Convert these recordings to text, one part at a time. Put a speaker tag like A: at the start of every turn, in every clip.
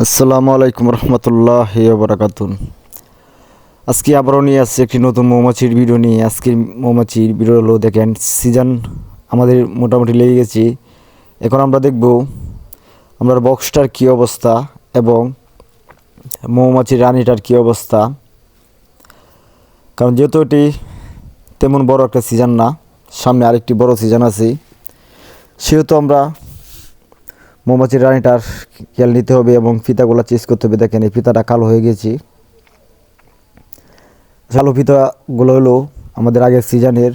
A: আসসালামু আলাইকুম রহমতুল্লাহ বারাকাতুন আজকে আবারও নিয়ে আসছি একটি নতুন মৌমাছির ভিডিও নিয়ে। আজকের মৌমাছির ভিডিও হলো দেখেন সিজন আমাদের মোটামুটি লেগে গেছে। এখন আমরা দেখব আমরা বক্সটার কী অবস্থা এবং মৌমাছির রানীটার কী অবস্থা। কারণ যেহেতু এটি তেমন বড় একটা সিজন না, সামনে আরেকটি বড় সিজন আছে, সেহেতু আমরা মৌমাছির রানীটার খেয়াল নিতে হবে এবং ফিতাগুলো চেঞ্জ করতে হবে। দেখেন, এই ফিতাটা কালো হয়ে গেছে। কালো ফিতাগুলো হলো আমাদের আগের সিজনের।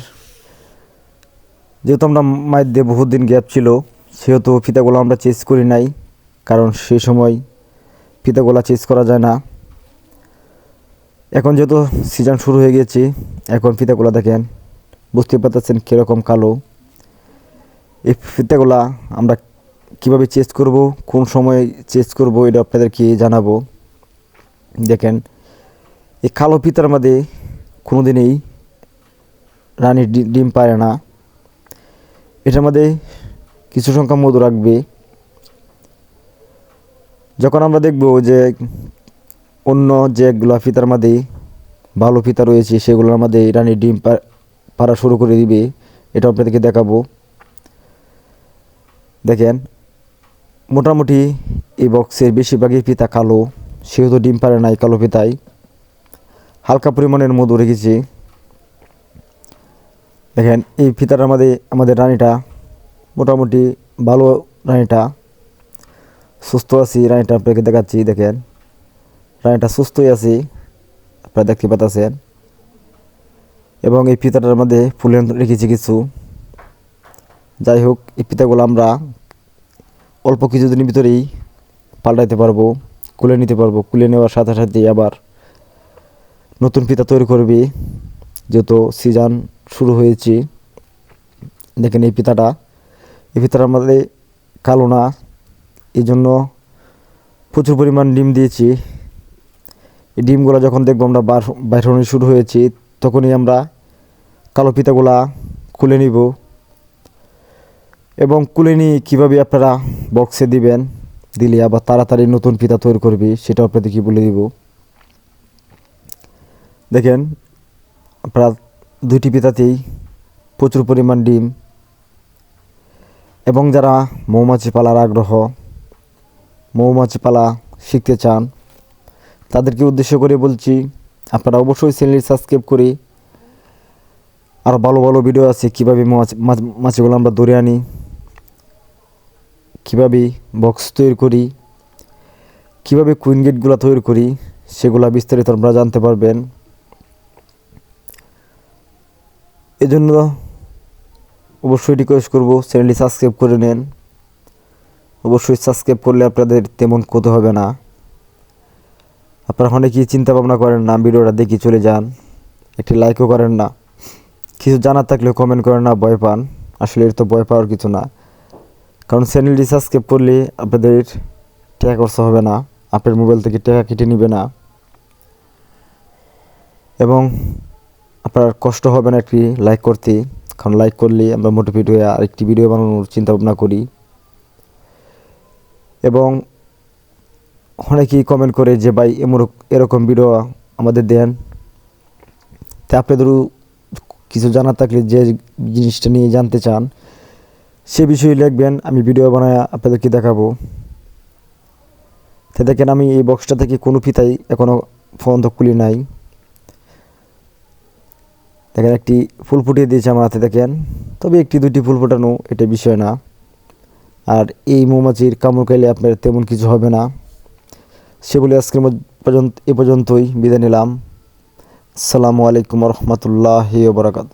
A: যেহেতু আমরা মায়ের দিয়ে বহুত দিন গ্যাপ ছিল, সেহেতু ফিতাগুলো আমরা চেঞ্জ করি নাই, কারণ সেই সময় ফিতাগুলো চেঞ্জ করা যায় না। এখন যেহেতু সিজন শুরু হয়ে গেছে, এখন ফিতাগুলো দেখেন, বুঝতে পারতেছেন কীরকম কালো। এই ফিতাগুলা আমরা কীভাবে চেঞ্জ করব, কোন সময় চেঞ্জ করব, এটা আপনাদেরকে জানাব। দেখেন, এই কালো পিতার মধ্যে কোনো দিনই রানীর ডিম পারে না। এটার মধ্যে কিছু সংখ্যা মধু রাখবে। যখন আমরা দেখব যে অন্য যেগুলো ফিতার মধ্যে ভালো ফিতা রয়েছে, সেগুলোর মধ্যে রানীর ডিম পাড়া শুরু করে দিবে এটা আপনাদেরকে দেখাবো। দেখেন মোটামুটি এই বক্সের বেশিরভাগই পিতা কালো, সেহেতু ডিম পারে নাই কালো পিতায় হালকা পরিমাণের মধু রেখেছি। দেখেন, এই ফিতাটার মধ্যে আমাদের রানীটা মোটামুটি ভালো রানীটা। সুস্থ আছি, রানীটা আপনাকে দেখাচ্ছি, দেখেন। রানীটা সুস্থই আছি, আপনারা দেখতে পাচ্ছেন। এবং এই ফিতাটার মধ্যে ফুলের রেখেছি কিছু। যাই হোক, এই পিতাগুলো আমরা অল্প কিছুদিনের ভিতরেই পাল্টাইতে পারব, কুলে নিতে পারব। কুলে নেওয়ার সাথে সাথে আবার নতুন পিতা তৈরি করবে। যেহেতু সিজন শুরু হয়েছে, দেখেন এই পিতাটা এই পিতাটার মধ্যে কালো না, এই জন্য প্রচুর পরিমাণ ডিম দিয়েছি। এই ডিমগুলো যখন দেখব আমরা বার বাইর শুরু হয়েছি, তখনই আমরা কালো পিতাগুলা খুলে নিব। এবং কুলে নিয়ে কীভাবে আপনারা বক্সে দিবেন, দিলে আবার তাড়াতাড়ি নতুন পিতা তৈরি করবি সেটা আপনাদেরকে বলে দিব। দেখেন, আপনারা দুইটি পিতাতেই প্রচুর পরিমাণ ডিম এবং যারা মৌমাছি পালার আগ্রহ, মৌমাছি পালা শিখতে চান, তাদেরকে উদ্দেশ্য করে বলছি, আপনারা অবশ্যই চ্যানেল সাবস্ক্রাইব করে আরও ভালো ভালো ভিডিও আছে কীভাবে মাছ- মাছগুলো আমরা ধরে আনি। কীভাবে বক্স তৈরি করি, কীভাবে কুইন গেটগুলো তৈরি করি, সেগুলা বিস্তারিত আপনারা জানতে পারবেন। এজন্য অবশ্যই রিকোয়েস্ট করব চ্যানেলটি সাবস্ক্রাইব করে নেন। অবশ্যই সাবস্ক্রাইব করলে আপনাদের তেমন ক্ষতি হবে না। আপনারা অনেকেই চিন্তা ভাবনা করেন না, ভিডিওটা দেখে চলে যান। একটি লাইকও করেন না। কিছু জানার থাকলে কমেন্ট করেন না, ভয় পান। আসলে এর তো ভয় পাওয়ার কিছু না। কারণ চ্যানেলটি সাবস্ক্রাইব করলে আপনাদের টাকা খরচা হবে না, আপনার মোবাইল থেকে টাকা কেটে নেবে না। এবং আপনার কষ্ট হবে না একটি লাইক করতে, কারণ লাইক করলে আমরা মোটিভেট হয়ে আরেকটি ভিডিও বানানোর চিন্তা ভাবনা করি। এবং অনেকেই কমেন্ট করে যে, ভাই এমন এরকম ভিডিও আমাদের দেন। তা আপনাদেরও কিছু জানার থাকলে যে জিনিসটা নিয়ে জানতে চান সে বিষয়ে লিখবেন, আমি ভিডিও বানায় আপনাদেরকে দেখাবো। তো দেখেন, আমি এই বক্সটা থেকে কোনো ফিতাই এখনও ফোন পর্যন্ত খুলি নাই। দেখেন, একটি ফুল ফুটিয়ে দিয়েছে আমার হাতে, দেখেন। তবে একটি দুটি ফুল ফোটানো এটা বিষয় না। আর এই মৌমাছির কামড় খাইলে আপনার তেমন কিছু হবে না। সে বলে, আজকের পর্যন্ত, এ পর্যন্তই, বিদায় নিলাম। আসসালামু আলাইকুম রহমতুল্লাহ বরাকাত